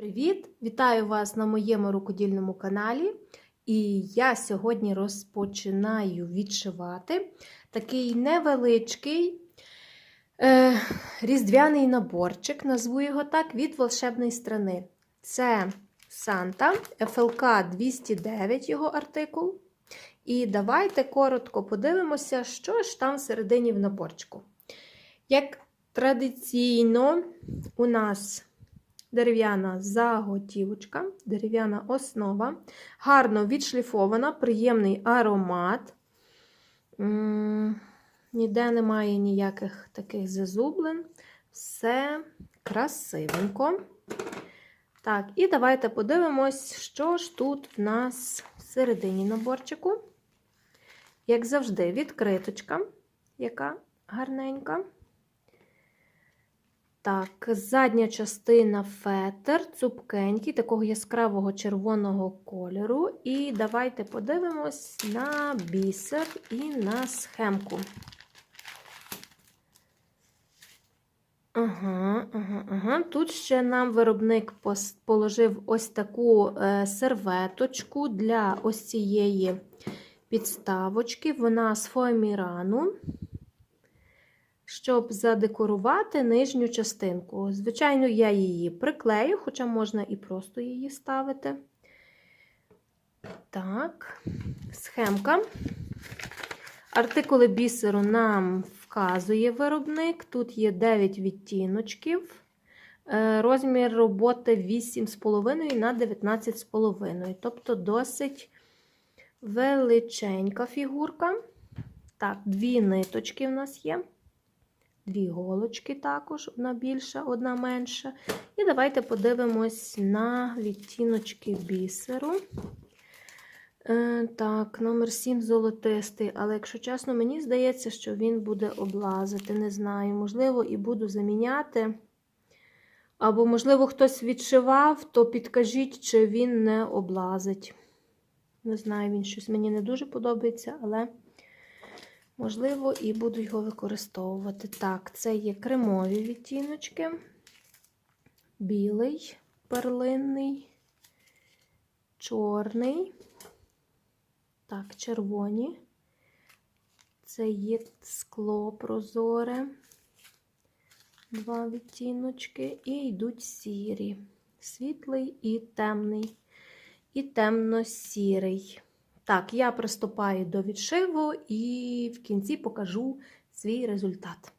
Привіт! Вітаю вас на моєму рукодільному каналі. І я сьогодні розпочинаю відшивати такий невеличкий е, різдвяний наборчик, назву його так, від волшебної страни. Це Санта, FLK 209 його артикул. І давайте коротко подивимося, що ж там всередині в наборчику. Як традиційно, у нас дерев'яна заготівочка, дерев'яна основа, гарно відшліфована, приємний аромат. Ніде немає ніяких таких зазублень. Все красивенько. Так, і давайте подивимось, що ж тут в нас всередині наборчику. Як завжди, відкриточка, яка гарненька. Так, задня частина фетр, цупкенький, такого яскравого червоного кольору. І давайте подивимось на бісер і на схемку. Ага, ага, ага. Тут ще нам виробник положив ось таку е, серветочку для ось цієї підставочки. Вона з фоамірану щоб задекорувати нижню частинку. Звичайно, я її приклею, хоча можна і просто її ставити. Так, схемка. Артикули бісеру нам вказує виробник. Тут є 9 відтіночків. Е, Розмір роботи 8,5 на 19,5. Тобто досить величенька фігурка. Так, дві ниточки в нас є. Дві голочки також, одна більша, одна менша. І давайте подивимось на відтіночки бісеру. Е, так, номер 7 золотистий. Але, якщо чесно, мені здається, що він буде облазити. Не знаю, можливо, і буду заміняти. Або, можливо, хтось відшивав, то підкажіть, чи він не облазить. Не знаю, він щось мені не дуже подобається, але. Можливо, і буду його використовувати. Так, це є кремові відтіночки, білий, перлинний, чорний, так, червоні. Це є скло прозоре, два відтіночки, і йдуть сірі, світлий і темний, і темно-сірий. Так, я приступаю до відшиву і в кінці покажу свій результат.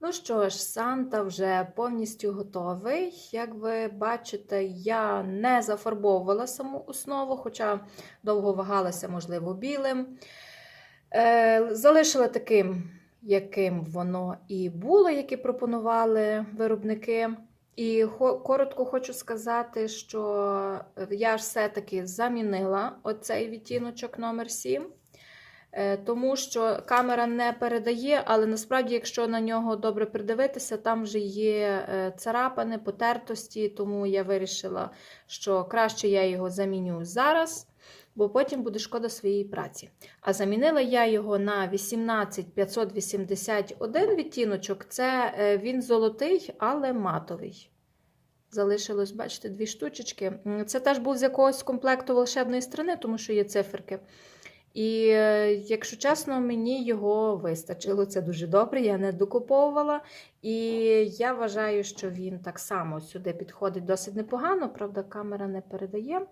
Ну що ж, Санта вже повністю готовий. Як ви бачите, я не зафарбовувала саму основу, хоча довго вагалася, можливо, білим. Е, залишила таким, яким воно і було, яке пропонували виробники. І коротко хочу сказати, що я все-таки замінила оцей відтіночок номер 7 тому що камера не передає, але насправді, якщо на нього добре придивитися, там вже є царапини, потертості, тому я вирішила, що краще я його заміню зараз, бо потім буде шкода своєї праці. А замінила я його на 18581 відтіночок, це він золотий, але матовий. Залишилось, бачите, дві штучечки. Це теж був з якогось комплекту волшебної страни, тому що є циферки. І, якщо чесно, мені його вистачило. Це дуже добре, я не докуповувала. І я вважаю, що він так само сюди підходить досить непогано, правда, камера не передає.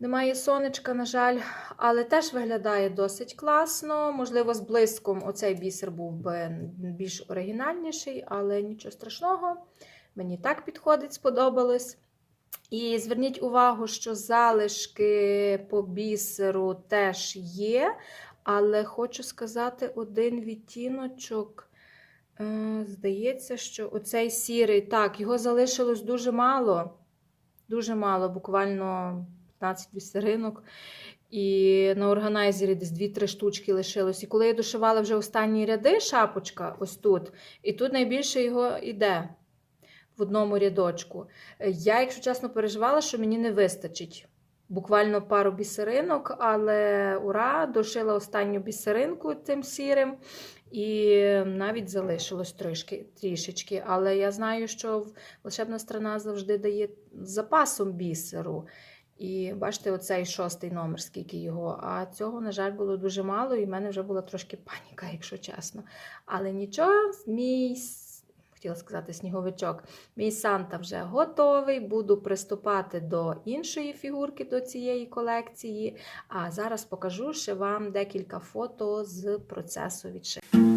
Немає сонечка, на жаль, але теж виглядає досить класно. Можливо, з блиском оцей бісер був би більш оригінальніший, але нічого страшного. Мені так підходить, сподобалось. І зверніть увагу, що залишки по бісеру теж є, але хочу сказати, один відтіночок. Е, здається, що оцей сірий, так, його залишилось дуже мало. Дуже мало, буквально 15 бісеринок. І на органайзері десь 2-3 штучки лишилось. І коли я дошивала вже останні ряди, шапочка, ось тут, і тут найбільше його йде в одному рядочку. Я, якщо чесно, переживала, що мені не вистачить. Буквально пару бісеринок, але ура, дошила останню бісеринку цим сірим. І навіть залишилось трішки, трішечки. Але я знаю, що волшебна страна завжди дає запасом бісеру. І бачите, оцей шостий номер, скільки його. А цього, на жаль, було дуже мало, і в мене вже була трошки паніка, якщо чесно. Але нічого, мій, хотіла сказати, сніговичок, мій Санта вже готовий. Буду приступати до іншої фігурки, до цієї колекції. А зараз покажу ще вам декілька фото з процесу відшиття.